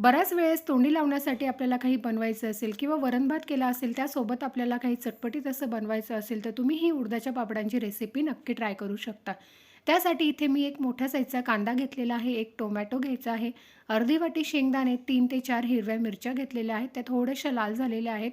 बऱ्याच वेळेस तोंडी लावण्यासाठी आपल्याला काही बनवायचं असेल किंवा वरण भात केला असेल त्यासोबत आपल्याला काही चटपटीत असं बनवायचं असेल तर तुम्ही ही उडदाच्या पापडांची रेसिपी नक्की ट्राय करू शकता. त्यासाठी इथे मी एक मोठ्या साईजचा कांदा घेतलेला आहे एक टोमॅटो घ्यायचा आहे अर्धी वाटी शेंगदाणे तीन ते चार हिरव्या मिरच्या घेतलेल्या आहेत त्या थोड्याशा लाल झालेल्या आहेत.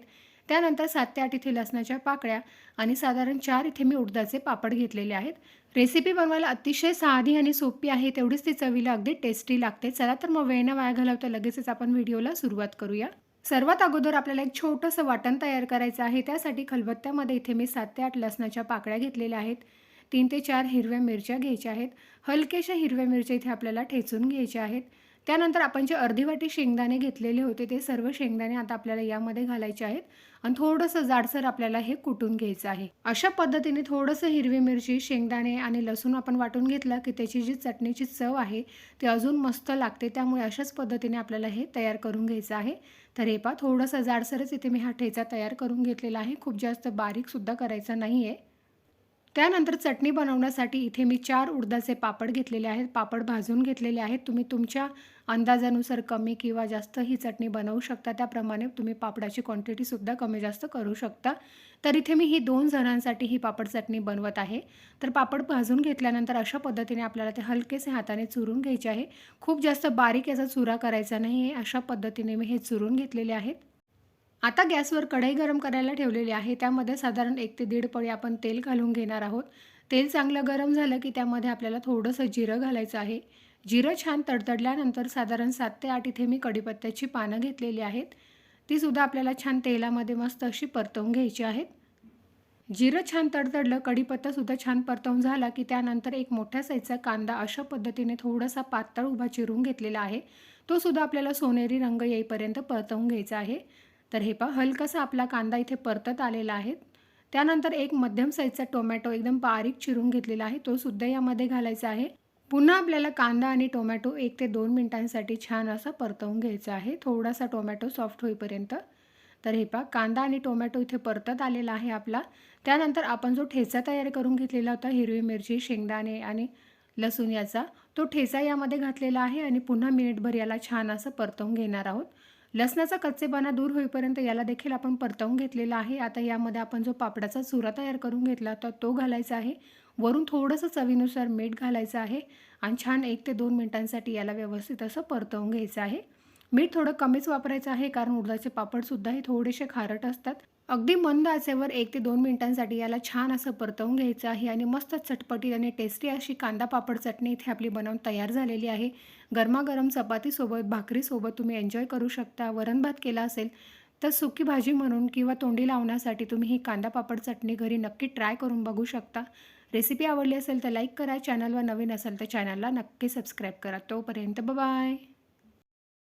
त्यानंतर सात ते आठ इथे लसणाच्या पाकळ्या आणि साधारण चार इथे मी उडदाचे पापड घेतलेले आहेत. रेसिपी बनवायला अतिशय साधी आणि सोपी आहे तेवढीच ती चवीला अगदी टेस्टी लागते. चला तर मग वेळ न वाया घालवता लगेचच आपण व्हिडिओला सुरुवात करूया. सर्वात अगोदर आपल्याला एक छोटंसं वाटण तयार करायचं आहे. त्यासाठी खलबत्त्यामध्ये इथे मी सात ते आठ लसणाच्या पाकळ्या घेतलेल्या आहेत. तीन ते चार हिरव्या मिरच्या घ्यायच्या आहेत. हलक्याशा हिरव्या मिरच्या इथे आपल्याला ठेचून घ्यायच्या आहेत. त्यानंतर आपण जे अर्धी वाटी शेंगदाणे घेतलेले होते ते सर्व शेंगदाणे आता आपल्याला यामध्ये घालायचे आहेत. आणि थोडंसं जाडसर आपल्याला हे कुटून घ्यायचं आहे. अशा पद्धतीने थोडंसं हिरवी मिरची शेंगदाणे आणि लसूण आपण वाटून घेतलं की त्याची जी चटणीची चव आहे ती अजून मस्त लागते. त्यामुळे अशाच पद्धतीने आपल्याला हे तयार करून घ्यायचं आहे. तर हे पा थोडंसं जाडसरच इथे मी हा ठेचा तयार करून घेतलेला आहे. खूप जास्त बारीकसुद्धा करायचा नाही आहे त्यानंतर चटणी बनवण्यासाठी इथे मी चार उडदाचे पापड घेतलेले आहेत. पापड भाजून घेतलेले आहेत. तुम्ही तुमच्या अंदाजानुसार कमी किंवा जास्त ही चटणी बनवू शकता. त्याप्रमाणे तुम्ही पापडाची क्वांटिटीसुद्धा कमी जास्त करू शकता. तर इथे मी ही दोन जणांसाठी ही पापड चटणी बनवत आहे. तर पापड भाजून घेतल्यानंतर अशा पद्धतीने आपल्याला ते हलकेसे हाताने चुरून घ्यायचे आहे. खूप जास्त बारीक याचा चुरा करायचा नाही. आहे अशा पद्धतीने मी हे चुरून घेतलेले आहेत. आता गॅसवर कढई गरम करायला ठेवलेली आहे. त्यामध्ये साधारण एक ते दीड पळी आपण तेल घालून घेणार आहोत. तेल चांगलं गरम झालं की त्यामध्ये आपल्याला थोडंसं जिरं घालायचं आहे. जिरं छान तडतडल्यानंतर साधारण सात ते आठ इथे मी कढीपत्त्याची पानं घेतलेली आहेत. तीसुद्धा आपल्याला छान तेलामध्ये मस्त अशी परतवून घ्यायची आहेत. जिरं छान तडतडलं कढीपत्तासुद्धा छान परतवून झाला की त्यानंतर एक मोठ्या साईजचा कांदा अशा पद्धतीने थोडासा पातळ उभा चिरून घेतलेला आहे. तो सुद्धा आपल्याला सोनेरी रंग येईपर्यंत परतवून घ्यायचा आहे. तर हे पहा हलकासा आपला कांदा इथे परतत आलेला आहे. त्यानंतर एक मध्यम साईजचा टोमॅटो एकदम बारीक चिरून घेतलेला आहे. तो सुद्धा यामध्ये घालायचा आहे. पुन्हा आपल्याला कांदा आणि टोमॅटो एक ते दोन मिनिटांसाठी छान असा परतवून घ्यायचा आहे. थोडासा टोमॅटो सॉफ्ट होईपर्यंत. तर हे पहा कांदा आणि टोमॅटो इथे परतत आलेला आहे आपला. त्यानंतर आपण जो ठेचा तयार करून घेतलेला होता हिरवी मिरची शेंगदाणे आणि लसूण याचा तो ठेचा यामध्ये घातलेला आहे आणि पुन्हा मिनिटभर याला छान असं परतवून घेणार आहोत. लसणाचा कच्चेपणा दूर होईपर्यंत याला देखील आपण परतवून घेतलेला आहे. आता यामध्ये आपण जो पापडाचा चुरा तयार करून घेतला होता तो घालायचा आहे. वरून थोडंसं चवीनुसार मीठ घालायचं आहे आणि छान एक ते दोन मिनटांसाठी याला व्यवस्थित असं परतवून घ्यायचं आहे. मीठ थोडं कमीच वापरायचं आहे कारण उडदाचे पापडसुद्धा हे थोडेसे खारट असतात. अगदी मंद आचेवर एक ते दोन मिनिटांसाठी याला छान असं परतवून घ्यायचं आहे आणि मस्त चटपटीत आणि टेस्टी अशी कांदा पापड चटणी इथे आपली बनवून तयार झालेली आहे. गरमागरम चपातीसोबत भाकरीसोबत तुम्ही एन्जॉय करू शकता. वरण भात केला असेल तर सुकी भाजी म्हणून किंवा तोंडी लावण्यासाठी तुम्ही ही कांदा पापड चटणी घरी नक्की ट्राय करून बघू शकता. रेसिपी आवडली असेल तर लाईक करा. चॅनलवर नवीन असेल तर चॅनलला नक्की सबस्क्राईब करा. तोपर्यंत बाय